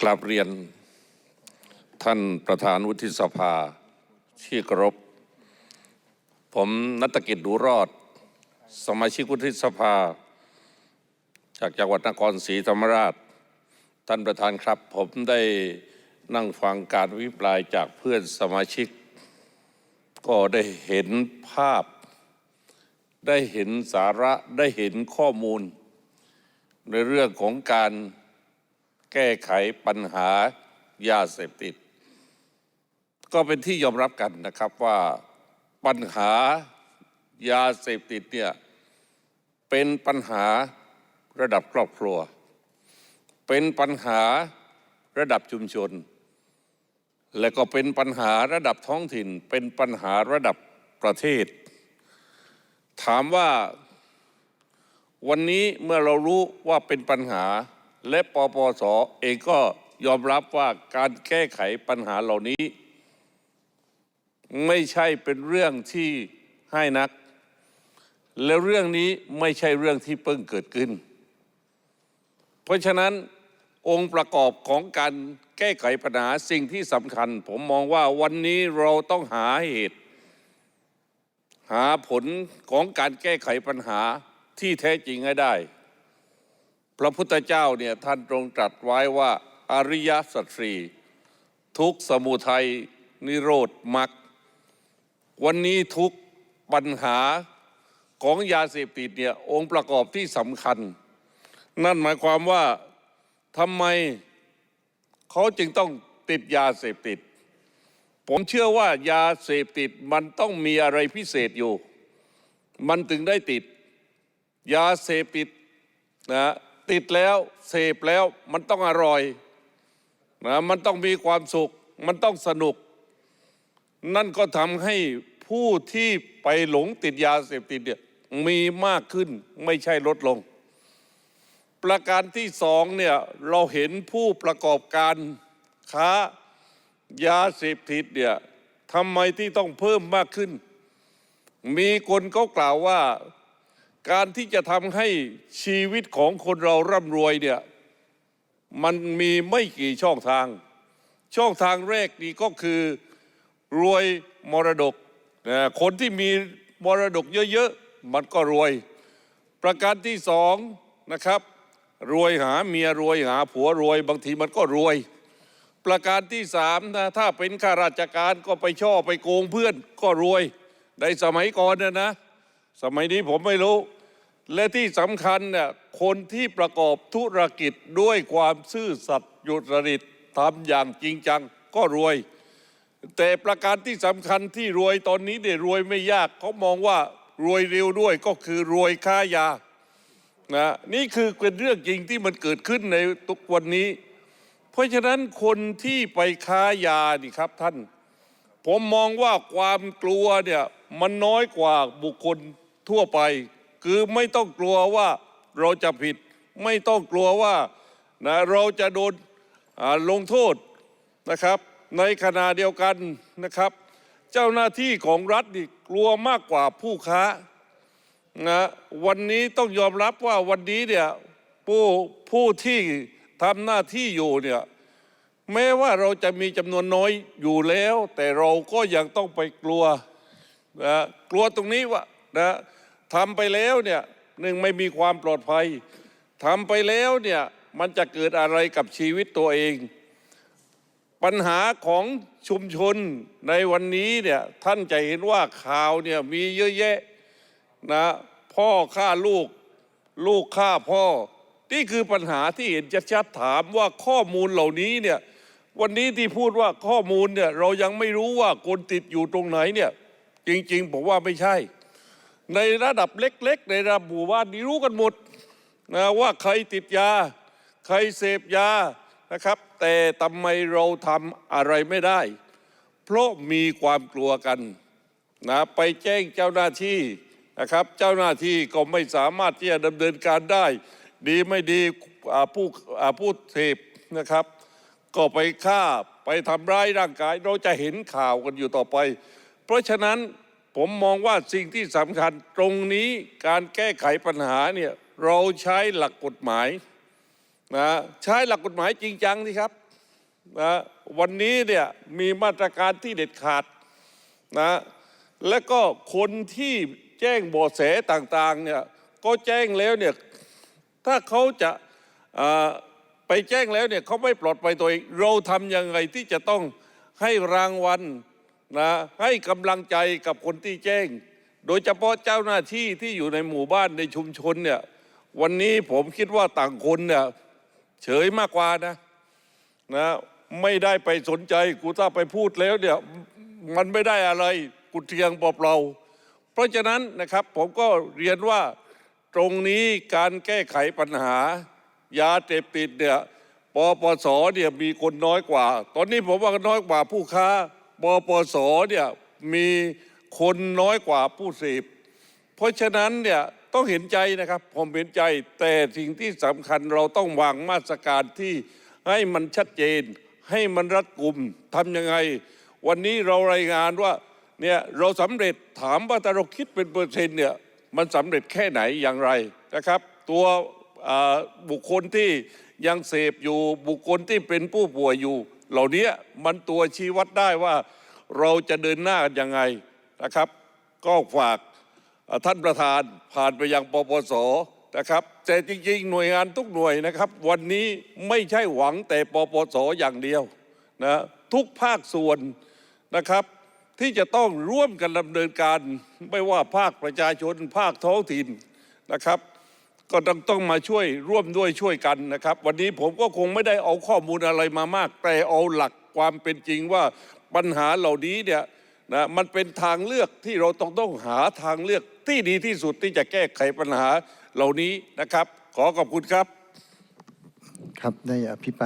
กราบเรียนท่านประธานวุฒิสภาที่เคารพ ผมนัตกิจดูรอด สมาชิกวุฒิสภา จากจังหวัดนครศรีธรรมราช ท่านประธานครับ ผมได้นั่งฟังการวิปรายจากเพื่อนสมาชิก ก็ได้เห็นภาพ ได้เห็นสาระได้เห็นข้อมูล ในเรื่องของการ แก้ไขปัญหายาเสพติด ก็เป็นที่ยอมรับกันนะครับว่าปัญหายาเสพติดเนี่ยเป็นปัญหาระดับครอบครัว เป็นปัญหาระดับชุมชน และก็เป็นปัญหาระดับท้องถิ่น เป็นปัญหาระดับประเทศ ถามว่าวันนี้เมื่อเรารู้ว่าเป็นปัญหา และปปสเองก็ยอมรับว่าการแก้ไขปัญหาเหล่านี้ ไม่ใช่เป็นเรื่องที่ให้นัก แล้วเรื่องนี้ไม่ใช่เรื่องที่เพิ่งเกิดขึ้น เพราะฉะนั้นองค์ประกอบของการแก้ไขปัญหาสิ่งที่สำคัญ ผมมองว่าวันนี้เราต้องหาเหตุ หาผลของการแก้ไขปัญหาที่แท้จริงให้ได้ พระพุทธเจ้าเนี่ยท่านตรงตรัสไว้ว่าอริยสัจสี่ทุกสมุทัยนิโรธมรรควันนี้ทุกปัญหาของยาเสพติดเนี่ยองค์ประกอบที่สำคัญ นั่นหมายความว่าทำไมเขาจึงต้องติดยาเสพติด ผมเชื่อว่ายาเสพติดมันต้องมีอะไรพิเศษอยู่ มันถึงได้ติด ยาเสพติดนะ ติดแล้วเสพแล้วมันต้องอร่อยนะมันต้องมีความสุข มันต้องสนุก นั่นก็ทำให้ผู้ที่ไปหลงติดยาเสพติดเนี่ยมีมากขึ้นไม่ใช่ลดลง ประการที่สองเนี่ยเราเห็นผู้ประกอบการค้ายาเสพติดเนี่ยทำไมที่ต้องเพิ่มมากขึ้น มีคนก็กล่าวว่า การที่จะทำให้ชีวิตของคนเราร่ำรวยเนี่ยมันมีไม่กี่ช่องทาง ช่องทางแรกนี่ก็คือรวยมรดกนะคนที่มีมรดกเยอะๆ มันก็รวย ประการที่สองนะครับ รวยหาเมียรวยหาผัวรวย บางทีมันก็รวย ประการที่สามนะถ้าเป็นข้าราชการก็ไปช่อไปโกงเพื่อนก็รวยในสมัยก่อนนะนะ สมัยนี้ผมไม่รู้ และที่สำคัญเนี่ยคนที่ประกอบธุรกิจด้วยความซื่อสัตย์ยุติริตทำอย่างจริงจังก็รวย แต่ประการที่สำคัญที่รวยตอนนี้เนี่ยรวยไม่ยากเขามองว่ารวยเร็วด้วยก็คือรวยค้ายานะนี่คือเป็นเรื่องจริงที่มันเกิดขึ้นในทุกวันนี้ เพราะฉะนั้นคนที่ไปค้ายานี่ครับท่าน ผมมองว่าความกลัวเนี่ยมันน้อยกว่าบุคคลทั่วไป คือไม่ต้องกลัวว่าเราจะผิด ไม่ต้องกลัวว่านะเราจะโดนลงโทษนะครับ ในขณะเดียวกันนะครับ เจ้าหน้าที่ของรัฐนี่กลัวมากกว่าผู้ค้านะวันนี้ต้องยอมรับว่าวันนี้เนี่ยผู้ผู้ที่ทำหน้าที่อยู่เนี่ยแม้ว่าเราจะมีจำนวนน้อยอยู่แล้ว แต่เราก็ยังต้องไปกลัวนะกลัวตรงนี้ว่านะ ทำไปแล้วเนี่ยหนึ่งไม่มีความปลอดภัยทำไปแล้วเนี่ยมันจะเกิดอะไรกับชีวิตตัวเอง ปัญหาของชุมชนในวันนี้เนี่ยท่านจะเห็นว่าข่าวเนี่ยมีเยอะแยะนะพ่อฆ่าลูก ลูกฆ่าพ่อ นี่คือปัญหาที่เห็นชัดๆถามว่าข้อมูลเหล่านี้เนี่ยวันนี้ที่พูดว่าข้อมูลเนี่ยเรายังไม่รู้ว่าคนติดอยู่ตรงไหนเนี่ยจริง ๆ ผมว่าไม่ใช่ ในระดับเล็ก ๆ ในระดับหมู่บ้านนี่รู้กันหมดนะว่าใครติดยา ใครเสพยานะครับ แต่ทำไมเราทำอะไรไม่ได้ เพราะมีความกลัวกันนะไปแจ้งเจ้าหน้าที่นะครับ เจ้าหน้าที่ก็ไม่สามารถที่จะดำเนินการได้ ดีไม่ดีผู้ผู้เสพนะครับ ก็ไปฆ่าไปทำร้ายร่างกาย เราจะเห็นข่าวกันอยู่ต่อไป เพราะฉะนั้น ผมมองว่าสิ่งที่สำคัญตรงนี้การแก้ไขปัญหาเนี่ยเราใช้หลักกฎหมายนะใช้หลักกฎหมายจริงจังสิครับนะวันนี้เนี่ยมีมาตรการที่เด็ดขาดนะและก็คนที่แจ้งบาะแสต่างๆเนี่ยก็แจ้งแล้วเนี่ยถ้าเขาจะาไปแจ้งแล้วเนี่ยเขาไม่ปลอดภัยตัวเองเราทำยังไงที่จะต้องให้รางวัล นะให้กำลังใจกับคนที่แจ้ง โดยเฉพาะเจ้าหน้าที่ที่อยู่ในหมู่บ้านในชุมชนเนี่ยวันนี้ผมคิดว่าต่างคนเนี่ยเฉยมากกว่านะนะไม่ได้ไปสนใจกูถ้าไปพูดแล้วเนี่ยมันไม่ได้อะไรกูเทียงเปล่าเพราะฉะนั้นนะครับผมก็เรียนว่าตรงนี้การแก้ไขปัญหายาเสพติดเนี่ยปปสเนี่ยมีคนน้อยกว่า ตอนนี้ผมว่าน้อยกว่าผู้ค้า ปปสเนี่ยมีคนน้อยกว่าผู้เสพเพราะฉะนั้นเนี่ยต้องเห็นใจนะครับ ผมเห็นใจแต่สิ่งที่สำคัญเราต้องวางมาตรการที่ให้มันชัดเจน ให้มันรัดกุมทำยังไง วันนี้เรารายงานว่าเนี่ยเราสำเร็จถามว่าถ้าเราคิดเป็นเปอร์เซ็นต์เนี่ยมันสำเร็จแค่ไหนอย่างไรนะครับ ตัวบุคคลที่ยังเสพอยู่บุคคลที่เป็นผู้ป่วยอยู่ เหล่านี้มันตัวชี้วัดได้ว่าเราจะเดินหน้ากันยังไงนะครับ ก็ฝากท่านประธานผ่านไปยังปปสนะครับแต่จริงๆ หน่วยงานทุกหน่วยนะครับ วันนี้ไม่ใช่หวังแต่ปปสอย่างเดียวนะทุกภาคส่วนนะครับ ที่จะต้องร่วมกันดำเนินการไม่ว่าภาคประชาชนภาคท้องถิ่นนะครับ ก็ต้องต้องมาช่วยร่วมด้วยช่วยกันนะครับ วันนี้ผมก็คงไม่ได้เอาข้อมูลอะไรมามาก แต่เอาหลักความเป็นจริงว่าปัญหาเหล่านี้เนี่ยนะมันเป็นทางเลือกที่เราต้องต้องหาทางเลือกที่ดีที่สุดที่จะแก้ไขปัญหาเหล่านี้นะครับ ขอขอบคุณครับ ครับได้อภิปราย